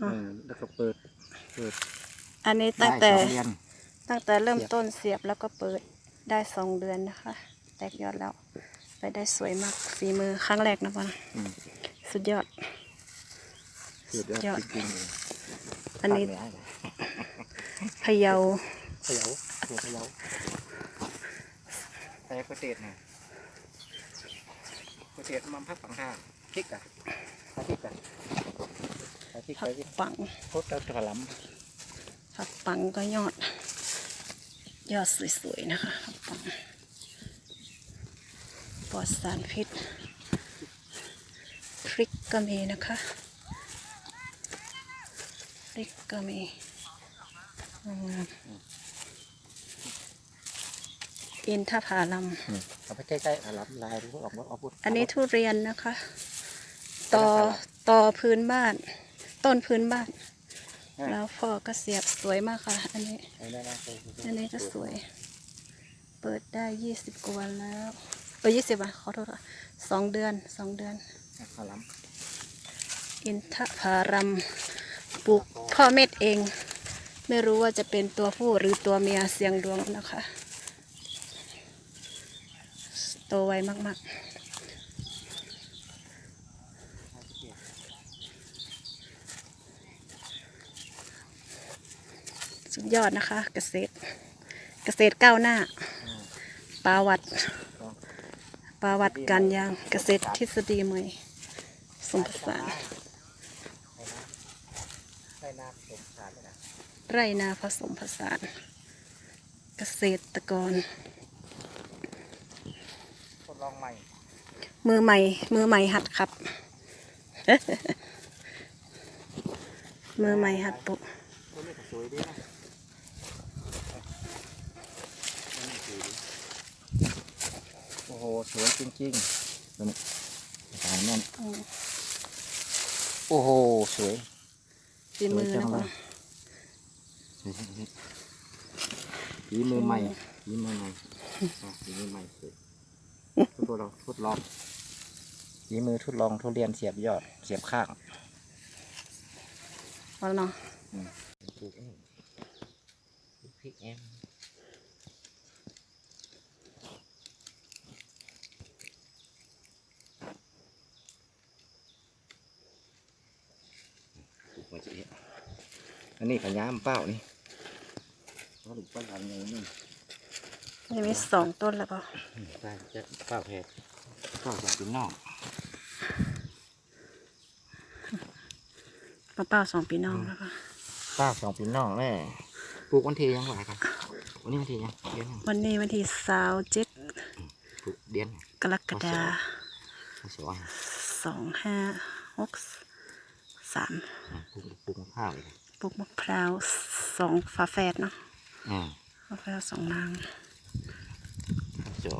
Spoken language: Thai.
เออแล้วก็เปิด เปิดอันนี้ตั้งแต่ ได้สอเดือนตั้งแต่เริ่มเสียบต้นเสียบแล้วก็เปิดได้สองเดือนนะคะ แตกยอดแล้ว ไปได้สวยมากฝีมือครั้งแรกนะปะอืมสุดยอด เปิดยอดยอดจริงๆเลยอันนี้ตัดไม่ได้เลยพะเยาเขยาตัวเขยาแต่ก๋วยเตี๋ยวเนี่ยก๋วยเตี๋ยวมันพักฝังท่าพริกอะใส่พริกอะใส่พริก ผัใส่กพริกปังโคตรแล้วกระหลผักปังก็ยอด ยอดสวยๆนะคะผักปังปลอดสารพิษพริกก็มีนะคะพริกก็มีอืมอินทผลัมำอืมเอาไปใกล้ๆกระหลำลายดูออกมาออกพูดอันนี้ทุเรียนนะคะ ต่อต่อพื้นบ้าน ต้นพื้นบ้าน แล้วพ่อก็เสียบสวยมากค่ะ อันนี้อันนี้นะอันนี้ก็สวย เปิดได้ยี่สิบกว่าวันแล้วเออยี่สิบวันขอโทษค่ะสองเดือนสองเดือนกระหลอินทผลัมปลูกพ่อเม็ดเอง ไม่รู้ว่าจะเป็นตัวผู้หรือตัวเมียเสียงดวงนะคะ โตไวมากๆ สุดยอดนะคะ เกษตร เกษตรก้าวหน้าปาวัดปาวัดการยางเกษตรทฤษฎีใหม่สมผสานใช่น้ำสมสารเลยนะไรนาผสมผสาน เกษตรกรทดลองใหม่มือใหม่ มือใหม่หัดครับ มือใหม่หัดปลูก ตัวนี้ก็สวยดีนะตัวนี้สวยดี โอ้โห สวยจริงๆตัวนี้สายนั่นอืมโอ้โห สวยฝีมือสวยจันะงเลคะยสวยจริงๆฝีมือใหม่ฝีมือใหม่อะฝีมือใหม่สวยทดลองทดลองฝีมือทดลองทุเรียนเสียบยอด เสียบข้างพอแล้วเนาะปลูกเองปลูกพริกเองปลูกไว้จะเอะอันนี้ขยามเป้านี่เขาลูกป้าทำอย่างนี้ยังมีสองต้นแล้วเปล่าได้จะเป้าเพชรเป้าจากเป็นนอกมะเป้าสองปีน้องแล้วก็เป้าสองเป็นนอกแน่ปลูกวันที่ยังไหวกันวันนี้วันที่ยังเดือนหนึ่งวันนี้วันที่สาวเจ็ดปลูกเดือนกรกฎาสวยสองห้าหก สามอะปลูกปลูกมะพร้าวเลยปลูกมะพร้าวสองฝาแฝดเนาะอ่าฝาแฝดสองนางจอ